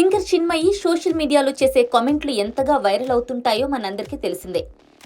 Singer Chinmayi social మీడియాలో చేసే కామెంట్లు ఎంతగా వైరల్ అవుతుంటాయో మనందరికీ తెలిసిందే.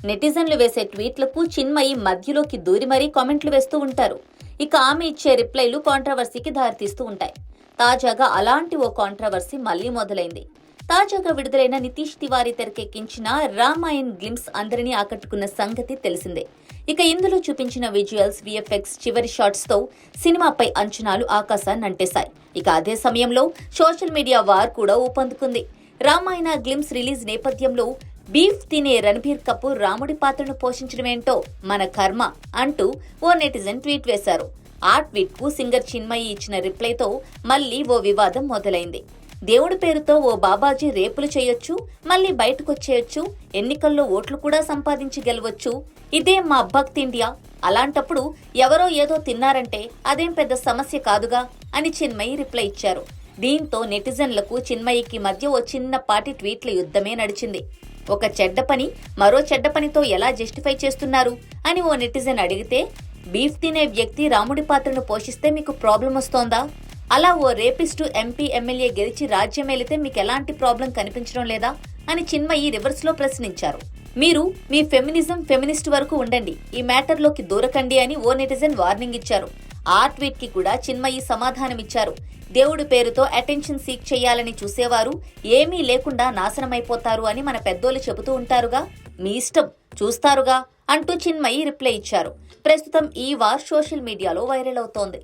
నెటిజన్లు వేసే ట్వీట్లకు చిన్మయి మధ్యలోకి దూరి మరీ కామెంట్లు వేస్తూ ఉంటారు. ఇక ఆమె ఇచ్చే రిప్లైలు కాంట్రవర్సీకి దారితీస్తూ ఉంటాయి. తాజాగా అలాంటి ఓ కాంట్రవర్సీ మళ్ళీ మొదలైంది. తాజాగా విడుదలైన నితీష్ తివారీ తెరకెక్కించిన రామాయణ్ గ్లిమ్స్ అందరినీ ఆకట్టుకున్న సంగతి తెలిసిందే. ఇక ఇందులో చూపించిన విజువల్స్ విఎఫ్ఎక్స్ చివరి షాట్స్తో సినిమాపై అంచనాలు ఆకాశాన్ని అంటేశాయి. ఇక అదే సమయంలో సోషల్ మీడియా వార్ కూడా ఊపందుకుంది. రామాయణ గ్లిమ్స్ రిలీజ్ నేపథ్యంలో బీఫ్ తినే రణబీర్ కపూర్ రాముడి పాత్రను పోషించడమేంటో మన కర్మ అంటూ ఓ నెటిజన్ ట్వీట్ వేశారు. ఆ ట్వీట్కు సింగర్ చిన్మయి ఇచ్చిన రిప్లైతో మళ్ళీ ఓ వివాదం మొదలైంది. దేవుడి పేరుతో ఓ బాబాజీ రేపులు చేయొచ్చు మళ్ళీ బయటకొచ్చేయొచ్చు ఎన్నికల్లో ఓట్లు కూడా సంపాదించి గెలవచ్చు. ఇదే మా భక్తి ఇండియా. అలాంటప్పుడు ఎవరో ఏదో తిన్నారంటే అదేం పెద్ద సమస్య కాదుగా అని చిన్మయి రిప్లై ఇచ్చారు. దీంతో నెటిజన్లకు చిన్మయికి మధ్య ఓ చిన్నపాటి ట్వీట్ల యుద్ధమే నడిచింది. ఒక చెడ్డ పని మరో చెడ్డ పనితో ఎలా జస్టిఫై చేస్తున్నారు అని ఓ నెటిజన్ అడిగితే బీఫ్ తినే వ్యక్తి రాముడి పాత్రను పోషిస్తే మీకు ప్రాబ్లం వస్తోందా? అలా ఓ రేపిస్టు ఎంపీ ఎమ్మెల్యే గెలిచి రాజ్యం వెళితే మీకు ఎలాంటి ప్రాబ్లం కనిపించడం లేదా? అని చిన్మయి రివర్స్లో ప్రశ్నించారు. మీరు మీ ఫెమినిజం ఫెమినిస్ట్ వరకు ఉండండి. ఈ మ్యాటర్లోకి దూరకండి అని ఓ నెటిజన్ వార్నింగ్ ఇచ్చారు. ఆ ట్వీట్కి కూడా చిన్మయి సమాధానమిచ్చారు. దేవుడి పేరుతో అటెన్షన్ సీక్ చేయాలని చూసేవారు ఏమీ లేకుండా నాశనమైపోతారు అని మన పెద్దోళ్ళు చెబుతూ ఉంటారుగా? మీ ఇష్టం చూస్తారుగా? అంటూ చిన్మయి రిప్లై ఇచ్చారు. ప్రస్తుతం ఈ వార్ సోషల్ మీడియాలో వైరల్ అవుతోంది.